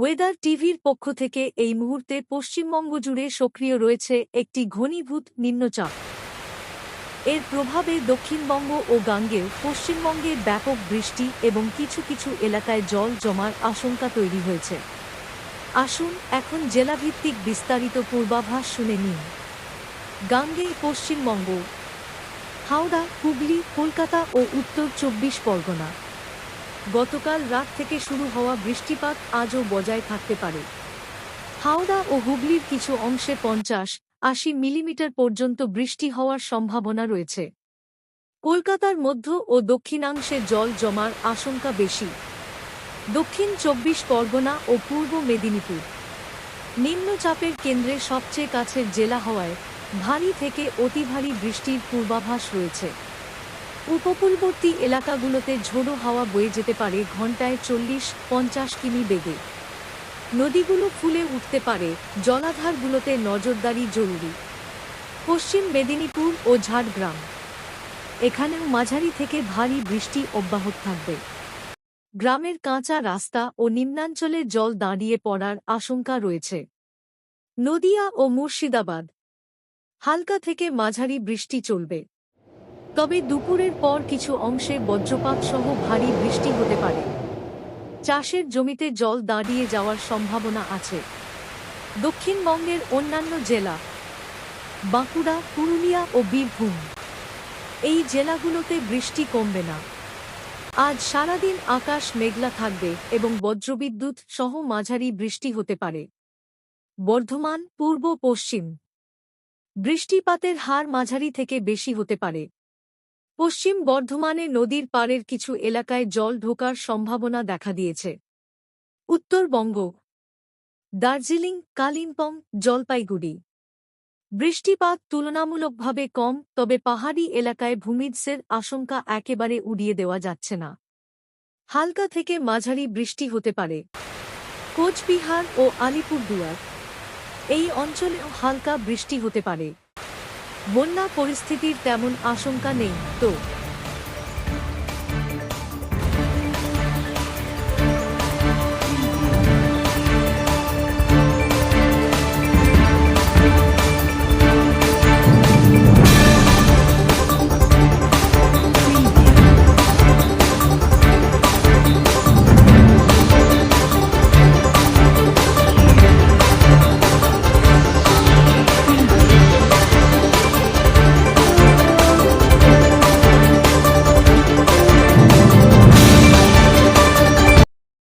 Weather টিভির পক্ষ থেকে এই মুহূর্তে পশ্চিমবঙ্গ জুড়ে সক্রিয় রয়েছে একটি ঘনীভূত নিম্নচাপ। এর প্রভাবে দক্ষিণবঙ্গ ও গাঙ্গেও পশ্চিমবঙ্গে ব্যাপক বৃষ্টি এবং কিছু কিছু এলাকায় জল জমার আশঙ্কা তৈরি হয়েছে। আসুন এখন জেলাভিত্তিক বিস্তারিত পূর্বাভাস শুনে নিন গাঙ্গে, পশ্চিমবঙ্গ, হাওড়া, হুগলি, কলকাতা ও উত্তর চব্বিশ পরগনা। গতকাল রাত থেকে শুরু হওয়া বৃষ্টিপাত আজও বজায় থাকতে পারে। হাওড়া ও হুগলির কিছু অংশে পঞ্চাশ, আশি মিলিমিটার পর্যন্ত বৃষ্টি হওয়ার সম্ভাবনা রয়েছে। কলকাতার মধ্য ও দক্ষিণাংশে জল জমার আশঙ্কা বেশি। দক্ষিণ চব্বিশ পরগনা ও পূর্ব মেদিনীপুর। নিম্নচাপের কেন্দ্রে সবচেয়ে কাছের জেলা হওয়ায় ভারী থেকে অতি ভারী বৃষ্টির পূর্বাভাস রয়েছে। উপকূলবর্তী এলাকাগুলোতে ঝোড়ো হাওয়া বয়ে যেতে পারে ঘন্টায় চল্লিশ, পঞ্চাশ কিমি বেগে। নদীগুলো ফুলে উঠতে পারে জলাধারগুলোতে নজরদারি জরুরি। পশ্চিম মেদিনীপুর ও ঝাড়গ্রাম। এখানেও মাঝারি থেকে ভারী বৃষ্টি অব্যাহত থাকবে। গ্রামের কাঁচা রাস্তা ও নিম্নাঞ্চলে জল দাঁড়িয়ে পড়ার আশঙ্কা রয়েছে। নদিয়া ও মুর্শিদাবাদ। হালকা থেকে মাঝারি বৃষ্টি চলবে। তবে দুপুরের পর কিছু অংশে বজ্রপাত সহ ভারী বৃষ্টি হতে পারে। চাষের জমিতে জল দাঁড়িয়ে যাওয়ার সম্ভাবনা আছে। দক্ষিণবঙ্গের অন্যান্য জেলা বাঁকুড়া, পুরুলিয়া ও বীরভূম। এই জেলাগুলোতে বৃষ্টি কমবে না। আজ সারাদিন আকাশ মেঘলা থাকবে এবং বজ্রবিদ্যুৎ সহ মাঝারি বৃষ্টি হতে পারে। বর্ধমান, পূর্ব, পশ্চিম। বৃষ্টিপাতের হার মাঝারি থেকে বেশি হতে পারে। পশ্চিম বর্ধমানে নদীর পাড়ের কিছু এলাকায় জল ঢোকার সম্ভাবনা দেখা দিয়েছে। উত্তরবঙ্গ দার্জিলিং, কালিম্পং, জলপাইগুড়ি। বৃষ্টিপাত তুলনামূলকভাবে কম, তবে পাহাড়ি এলাকায় ভূমিধ্সের আশঙ্কা একেবারে উড়িয়ে দেওয়া যাচ্ছে না। হালকা থেকে মাঝারি বৃষ্টি হতে পারে। কোচবিহার ও আলিপুরদুয়ার, এই অঞ্চলেও হালকা বৃষ্টি হতে পারে। বন্যা পরিস্থিতির তেমন আশঙ্কা নেই। তো